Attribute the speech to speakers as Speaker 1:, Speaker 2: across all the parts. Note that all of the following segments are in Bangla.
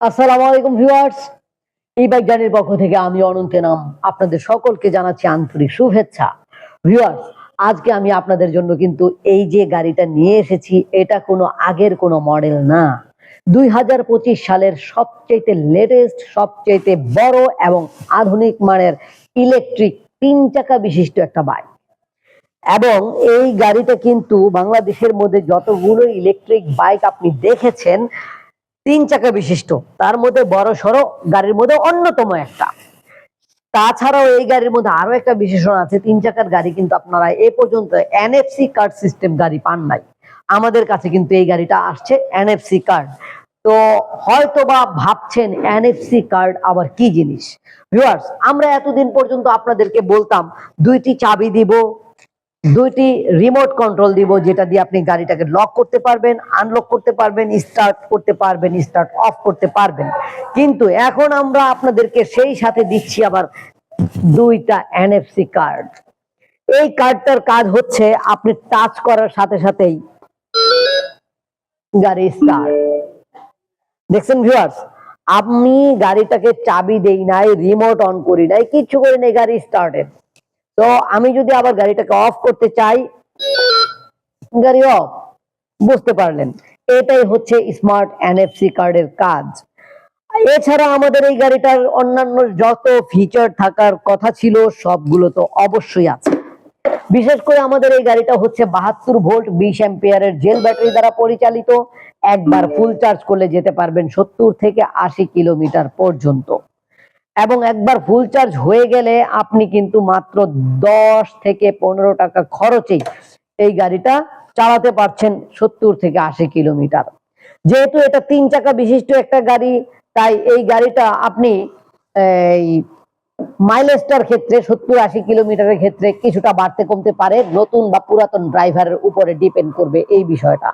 Speaker 1: আসসালামু আলাইকুম ভিউয়ার্স। এই গাড়ির পক্ষ থেকে আমি অনন্ত নাম। আপনাদের সকলকে জানাচ্ছি আন্তরিক শুভেচ্ছা। ভিউয়ার্স, আজকে আমি আপনাদের জন্য কিন্তু এই যে গাড়িটা নিয়ে এসেছি, এটা কোনো আগের কোনো মডেল না। দুই হাজার পঁচিশ সালের সবচেয়ে লেটেস্ট সবচেয়ে বড় এবং আধুনিক মানের ইলেকট্রিক তিন চাকা বিশিষ্ট একটা বাইক। এবং এই গাড়িটা কিন্তু বাংলাদেশের মধ্যে যতগুলো ইলেকট্রিক বাইক আপনি দেখেছেন তিন চাকা বিশিষ্ট। তার মধ্যে বড় সড়ো গাড়ির মধ্যে অন্যতম একটা। তাছাড়াও এই গাড়ির মধ্যে আরও একটা বিশেষণ আছে, তিন চাকার গাড়ি কিন্তু আপনারা এ পর্যন্ত এনএফসি কার্ড সিস্টেম গাড়ি পান নাই। আমাদের কাছে কিন্তু এই গাড়িটা আসছে এনএফসি কার্ড তো হয়তো বা ভাবছেন এনএফসি কার্ড আবার কি জিনিস? ভিউয়ার্স আমরা এতদিন পর্যন্ত আপনাদেরকে বলতাম, দুইটি চাবি দিব দুইটি রিমোট কন্ট্রোল দিব, যেটা দিয়ে আপনি গাড়িটাকে লক করতে পারবেন আনলক করতে পারবেন স্টার্ট করতে পারবেন স্টার্ট অফ করতে পারবেন। কিন্তু এখন আমরা আপনাদেরকে সেই সাথে দিচ্ছি আবার দুইটা এনএফসি কার্ড এই কার্ডটার কাজ হচ্ছে আপনি টাচ করার সাথে সাথেই গাড়ি স্টার্ট দেখছেন ভিউয়ার্স আমি গাড়িটাকে চাবি দেই নাই রিমোট অন করি নাই কিচ্ছু করি নাই, গাড়ি স্টার্টেড তো আমি যদি আবার গাড়িটাকে অফ করতে চাই, গাড়ি অফ বুঝতে পারলেন। এটাই হচ্ছে স্মার্ট এনএফসি কার্ডের কাজ। এছাড়া আমাদের এই গাড়িটার অন্যান্য যত ফিচার থাকার কথা ছিল, সবগুলো তো অবশ্যই আছে। বিশেষ করে আমাদের এই গাড়িটা হচ্ছে বাহাত্তর ভোল্ট বিশ অ্যাম্পিয়ারের জেল ব্যাটারি দ্বারা পরিচালিত। একবার ফুল চার্জ করলে যেতে পারবেন সত্তর থেকে আশি কিলোমিটার পর্যন্ত। এবং একবার ফুল চার্জ হয়ে গেলে আপনি কিন্তু মাত্র দশ থেকে পনেরো টাকা খরচেই এই গাড়িটা চালাতে পারছেন সত্তর থেকে আশি কিলোমিটার। যেহেতু এটা তিন চাকা বিশিষ্ট একটা গাড়ি, তাই এই গাড়িটা আপনি, এই মাইলেজটার ক্ষেত্রে সত্তর আশি কিলোমিটারের ক্ষেত্রে কিছুটা বাড়তে কমতে পারে। নতুন বা পুরাতন ড্রাইভারের উপরে ডিপেন্ড করবে এই বিষয়টা।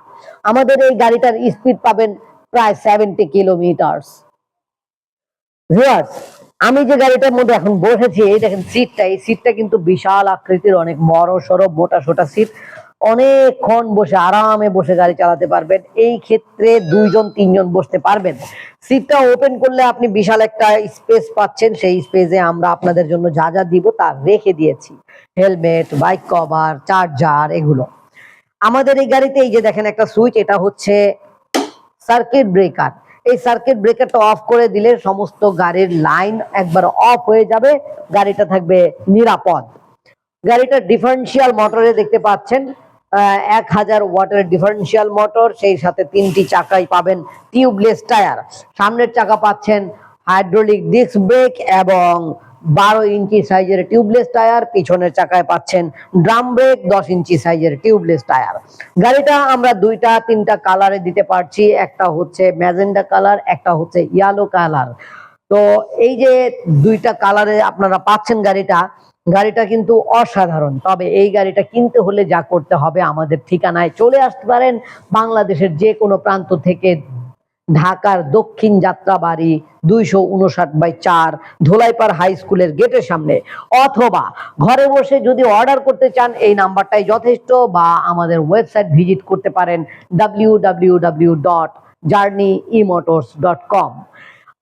Speaker 1: আমাদের এই গাড়িটার স্পিড পাবেন প্রায় সেভেন্টি ভিউয়ার্স আমি যে গাড়িটার মধ্যে এখন বসেছি, এই দেখেন সিটটা এই সিটটা কিন্তু বিশাল আকৃতির, অনেক বড় সড়ো, মোটা সোটা সিট অনেকক্ষণ বসে আরামে বসে গাড়ি চালাতে পারবেন। এই ক্ষেত্রে দুইজন, তিনজন বসতে পারবেন। সিটটা ওপেন করলে আপনি বিশাল একটা স্পেস পাচ্ছেন। সেই স্পেসে আমরা আপনাদের জন্য যা যা দিব তা রেখে দিয়েছি। হেলমেট বাইক কভার চার্জার এগুলো। আমাদের এই গাড়িতে এই যে দেখেন একটা সুইচ এটা হচ্ছে সার্কিট ব্রেকার এই সার্কিট ব্রেকারটা অফ করে দিলে সমস্ত গাড়ির লাইন একবার অফ হয়ে যাবে। গাড়িটা থাকবে নিরাপদ। গাড়িটা ডিফারেন্সিয়াল মোটরে দেখতে পাচ্ছেন এক হাজার ওয়াটের ডিফারেন্সিয়াল মোটর সেই সাথে তিনটি চাকাই পাবেন টিউবলেস টায়ার সামনের চাকা পাচ্ছেন হাইড্রোলিক ডিস্ক ব্রেক এবং বারো ইঞ্চি সাইজের টিউবলেস টায়ার, পিছনের চাকায় পাচ্ছেন ড্রাম ব্রেক, দশ ইঞ্চি সাইজের টিউবলেস টায়ার। গাড়িটা আমরা দুইটা, তিনটা কালারে দিতে পারছি। একটা হচ্ছে ম্যাজেন্ডা কালার, একটা হচ্ছে ইয়ালো কালার। তো এই যে দুইটা কালারে আপনারা পাচ্ছেন গাড়িটা গাড়িটা কিন্তু অসাধারণ। তবে এই গাড়িটা কিনতে হলে যা করতে হবে আমাদের ঠিকানায় চলে আসতে পারেন। বাংলাদেশের যে কোনো প্রান্ত থেকে ঢাকার দক্ষিণ যাত্রাবাড়ি দুইশো উনষাট বাই চার ধোলাইপাড় হাই স্কুলের গেটের সামনে। অথবা ঘরে বসে যদি অর্ডার করতে চান, এই নাম্বারটাই যথেষ্ট বা আমাদের ওয়েবসাইট ভিজিট করতে পারেন W W W dot journey dot com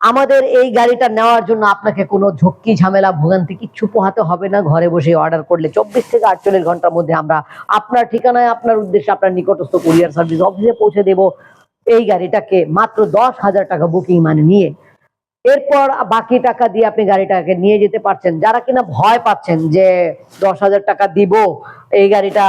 Speaker 1: আমাদের এই গাড়িটা নেওয়ার জন্য আপনাকে কোনো ঝক্কি ঝামেলা ভোগান্তি কিচ্ছু পোহাতে হবে না। ঘরে বসে অর্ডার করলে চব্বিশ থেকে আটচল্লিশ ঘণ্টার মধ্যে আমরা আপনার ঠিকানায়, আপনার উদ্দেশ্যে, আপনার নিকটস্থ কুরিয়ার সার্ভিস অফিসে পৌঁছে দেব। এই গাড়িটাকে মাত্র দশ হাজার টাকা বুকিং মানে নিয়ে। এরপর বাকি টাকা দিয়ে আপনি গাড়িটাকে নিয়ে যেতে পারছেন। যারা কিনা ভয় পাচ্ছেন যে দশ হাজার টাকা দিব, এই গাড়িটা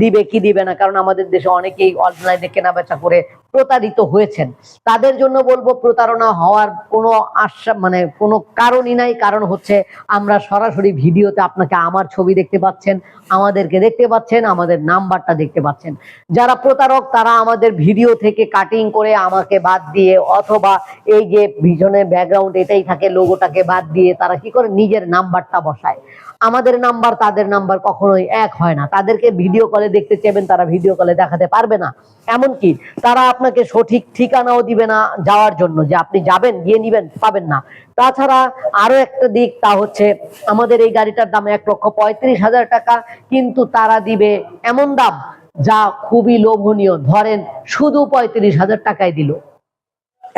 Speaker 1: দিবে কি দিবে না, কারণ আমাদের দেশে অনেকেই অনলাইনে কেনা বেচা করে প্রতারিত হয়েছেন। তাদের জন্য বলব প্রতারণা হওয়ার কোনো আশা মানে কোনো কারণই নাই। কারণ হচ্ছে আমরা সরাসরি ভিডিওতে আপনাকে আমার ছবি দেখতে পাচ্ছেন, আমাদেরকে দেখতে পাচ্ছেন, আমাদের নাম্বারটা দেখতে পাচ্ছেন। যারা প্রতারক, তারা আমাদের ভিডিও থেকে কাটিং করে আমাকে বাদ দিয়ে অথবা এই যে ভিজনের ব্যাকগ্রাউন্ড এটাই থাকে লোগোটাকে বাদ দিয়ে তারা কি করে? নিজের নাম্বারটা বসায়। আমাদের নাম্বার, তাদের নাম্বার কখনোই এক হয় না। তাদেরকে ভিডিও কলে দেখতে চাইবেন তারা ভিডিও কলে দেখাতে পারবে না। এমনকি তারা আপনাকে সঠিক ঠিকানাও দিবে না যাওয়ার জন্য যে আপনি যাবেন, গিয়ে নিবেন, পাবেন না। তাছাড়া আরও একটা দিক, তা হচ্ছে আমাদের এই গাড়িটার দাম এক লক্ষ পঁয়ত্রিশ হাজার টাকা, কিন্তু তারা দিবে এমন দাম যা খুবই লোভনীয়। ধরেন শুধু পঁয়ত্রিশ হাজার টাকায় দিল।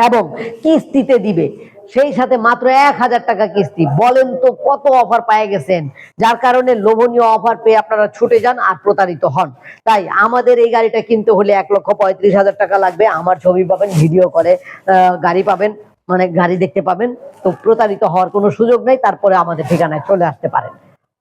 Speaker 1: এবং কিস্তিতে দিবে। সেই সাথে মাত্র এক হাজার টাকা কিস্তি। বলেন তো কত অফার পেয়ে গেছেন? যার কারণে লোভনীয় অফার পেয়ে আপনারা ছুটে যান আর প্রতারিত হন। তাই আমাদের এই গাড়িটা কিনতে হলে এক লক্ষ পঁয়ত্রিশ হাজার টাকা লাগবে। আমার ছবি পাবেন ভিডিও করে গাড়ি পাবেন মানে গাড়ি দেখতে পাবেন। তো প্রতারিত হওয়ার কোনো সুযোগ নেই। তারপরে আমাদের ঠিকানায় চলে আসতে পারেন।